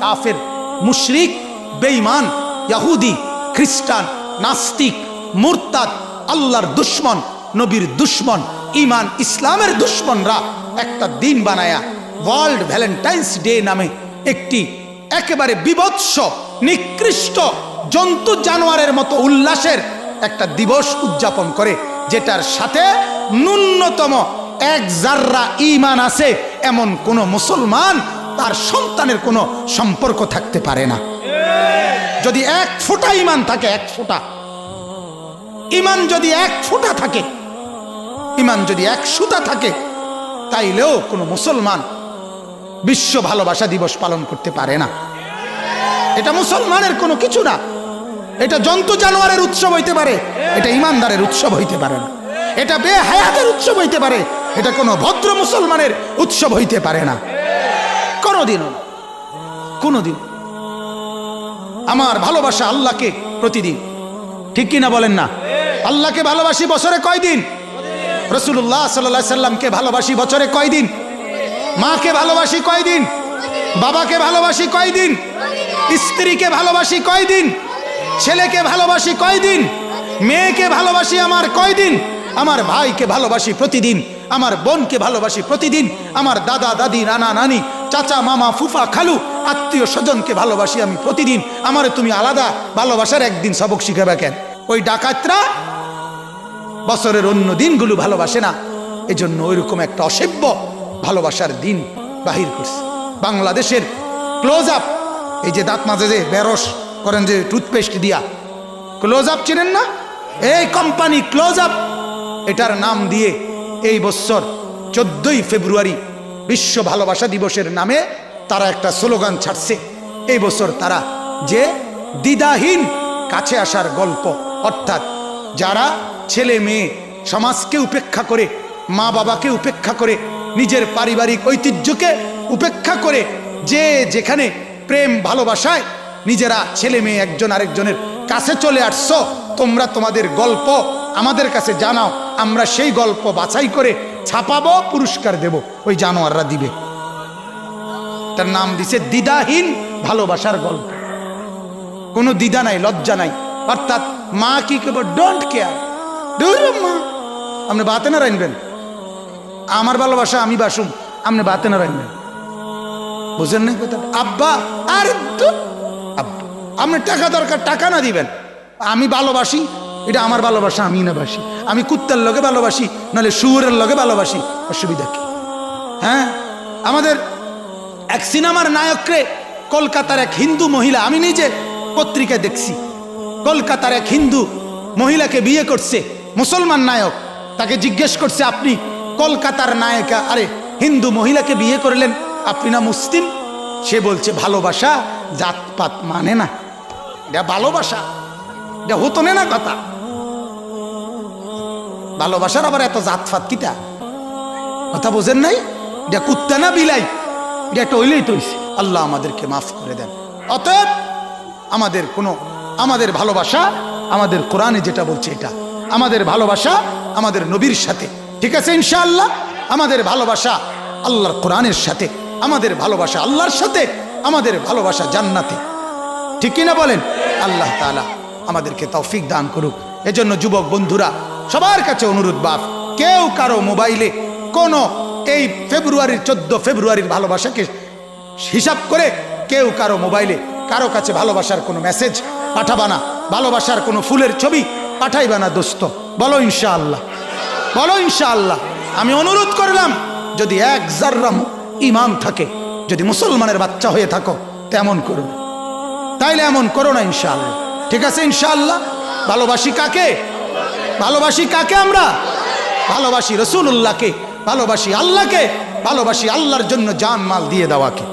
কাফের, মুশরিক, বেঈমান, ইয়াহুদি, খ্রিস্টান, নাস্তিক, মুরতাদ, আল্লাহর দুশ্মন, নবীর দুশ্মন ইমান ইসলামের দুশ্মনরা একটা দিন বানায়া ওয়ার্ল্ড ভ্যালেন্টাইন্স ডে নামে একটি একেবারে বিভৎস, নিকৃষ্ট জন্তু জানোয়ারের মতো উল্লাসের একটা দিবস উদযাপন করে, যেটার সাথে ন্যূনতম এক জাররা ইমান আছে। এমন কোন মুসলমান তার সন্তানের কোনো সম্পর্ক থাকতে পারে না। যদি এক ফোঁটা ইমান থাকে, এক ফোঁটা। ইমান যদি এক ফোঁটা থাকে, ইমান যদি এক সুতা থাকে, তাইলেও কোনো মুসলমান বিশ্ব ভালোবাসা দিবস পালন করতে পারে না। এটা মুসলমানের কোনো কিছু না। এটা জন্তু জানোয়ারের উৎসব হইতে পারে, এটা ইমানদারের উৎসব হইতে পারে না। এটা বেহায়াতের উৎসব হইতে পারে, এটা কোনো ভদ্র মুসলমানের উৎসব হইতে পারে না। কোনোদিনও না কোনোদিন আমার ভালোবাসা আল্লাহকে প্রতিদিন। ঠিক কিনা বলেন না? আল্লাহকে ভালোবাসি বছরে কয়দিন? রসুল্লাহ সাল্লাহ সাল্লামকে ভালোবাসি বছরে কয়দিন? মাকে ভালোবাসি কয়দিন? বাবাকে ভালোবাসি কয়দিন? স্ত্রীকে ভালোবাসি কয়দিন? ছেলেকে ভালোবাসি কয়দিন? মেয়েকে ভালোবাসি আমার কয়দিন? আমার ভাইকে ভালোবাসি প্রতিদিন। আমার বোনকে ভালোবাসি প্রতিদিন। আমার দাদা, দাদি, নানা, নানি চাচা, মামা, ফুফা, খালু, আত্মীয় স্বজনকে ভালোবাসি আমি প্রতিদিন। আমারে তুমি আলাদা ভালোবাসার একদিন সবক শিখাবে কেন? ওই ডাকাতরা বছরের অন্য দিনগুলো ভালোবাসে না। এজন্য ওইরকম একটা অসভ্য ভালোবাসার দিন বাহির করছে। বাংলাদেশের ক্লোজ আপ এই যে দাঁত মাঝে যে বেরস করেন যে টুথপেস্ট দিয়া। ক্লোজ আপ চিনেন না? এই কোম্পানি ক্লোজ আপ এটার নাম দিয়ে এই বছর চোদ্দই ফেব্রুয়ারি বিশ্ব ভালোবাসা দিবসের নামে তারা একটা স্লোগান ছাড়ছে। এই বছর তারা যে দ্বিধাহীন কাছে আসার গল্প, অর্থাৎ যারা ছেলে মেয়ে সমাজকে উপেক্ষা করে, মা বাবাকে উপেক্ষা করে, নিজের পারিবারিক ঐতিহ্যকে উপেক্ষা করে যে যেখানে প্রেম ভালোবাসায় নিজেরা ছেলে মেয়ে একজন আরেকজনের কাছে চলে আসছো, তোমরা তোমাদের গল্প আমাদের কাছে জানাও, আমরা সেই গল্প বাছাই করে ছাপাবো, পুরস্কার দেব। ওই জানোয়াররা দিবে। তার নাম দিছে দ্বিধাহীন ভালোবাসার গল্প। কোনো দ্বিধা নাই, লজ্জা নাই। অর্থাৎ মা কি কেবল ডোন্ট কেয়ার মা। আপনি বাতে না রাখবেন আমার ভালোবাসা, আমি বাসুম। আপনি বাতে না রাখবেন বুঝেন না কথা আব্বা, আর আব্বা আপনি টাকা দরকার, টাকা না দিবেন। আমি ভালোবাসি, এটা আমার ভালোবাসা, আমি না বাসি। আমি কুত্তার লগে ভালোবাসি, নাহলে শুয়োরের লগে ভালোবাসি। অসুবিধা কি? হ্যাঁ? আমাদের এক সিনেমার নায়করে কলকাতার এক হিন্দু মহিলা, আমি নিজে পত্রিকায় দেখছি। কলকাতার এক হিন্দু মহিলাকে বিয়ে করছে, মুসলমান নায়ক। তাকে জিজ্ঞেস করছে, আপনি কলকাতার নায়িকা? আরে, হিন্দু মহিলাকে বিয়ে করলেন, আপনি না মুসলিম? সে বলছে, ভালোবাসা জাতপাত মানে না। এটা ভালোবাসা। এটা হতো না কথা। ভালোবাসার আবার এত জাতফাত কিটা? কথা বোঝেন নাই? এটা কুত্তা না বিলাই? এটা একটা হইলেই তো হইছে। আল্লাহ আমাদেরকে মাফ করে দেন। অতএব আমাদের কোনো, আমাদের ভালোবাসা আমাদের কোরআনে যেটা বলছে এটা। আমাদের ভালোবাসা আমাদের নবীর সাথে। ঠিক আছে ইনশাআল্লাহ? আমাদের ভালোবাসা আল্লাহর কোরআনের সাথে। আমাদের ভালোবাসা আল্লাহর সাথে। আমাদের ভালোবাসা জান্নাতে। ঠিক কিনা বলেন? আল্লাহ তাআলা আমাদেরকে তৌফিক দান করুক। এজন্য যুবক বন্ধুরা সবার কাছে অনুরোধ, বাপ। কেউ কারও মোবাইলে কোনো এই ফেব্রুয়ারির চোদ্দ ফেব্রুয়ারির ভালোবাসাকে হিসাব করে কেউ কারও মোবাইলে কারও কাছে ভালোবাসার কোনো মেসেজ পাঠাবা না, ভালোবাসার কোনো ফুলের ছবি পাঠাইবা না, দোস্ত। বলো ইনশাআল্লাহ। বলো ইনশাআল্লাহ। আমি অনুরোধ করলাম, যদি এক জার্রাম ইমান থাকে, যদি মুসলমানের বাচ্চা হয়ে থাকো, তেমন করো। তাইলে এমন করো না ইনশাআল্লাহ। ঠিক আছে ইনশাআল্লাহ? ভালোবাসি কাকে? ভালোবাসি কাকে আমরা? ভালোবাসি রসুল্লাহকে ভালোবাসি আল্লাহকে। ভালোবাসি আল্লাহর জন্য জান মাল দিয়ে দেওয়াকে।